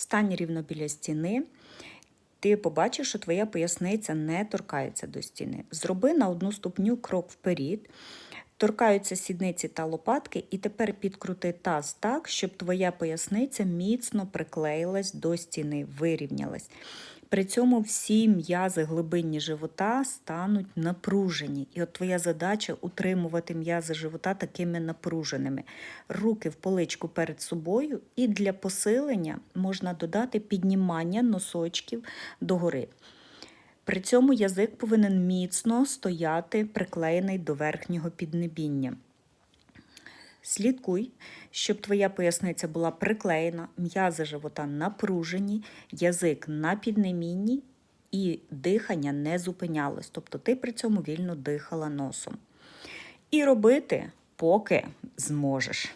Стань рівно біля стіни. Ти побачиш, що твоя поясниця не торкається до стіни. Зроби на одну ступню крок вперед. Торкаються сідниці та лопатки, і тепер підкрути таз так, щоб твоя поясниця міцно приклеїлась до стіни, вирівнялась. При цьому всі м'язи глибинні живота стануть напружені. І от твоя задача утримувати м'язи живота такими напруженими. Руки в поличку перед собою, і для посилення можна додати піднімання носочків догори. При цьому язик повинен міцно стояти приклеєний до верхнього піднебіння. Слідкуй, щоб твоя поясниця була приклеєна, м'язи живота напружені, язик на піднемінні і дихання не зупинялось. Тобто ти при цьому вільно дихала носом. І робити, поки зможеш.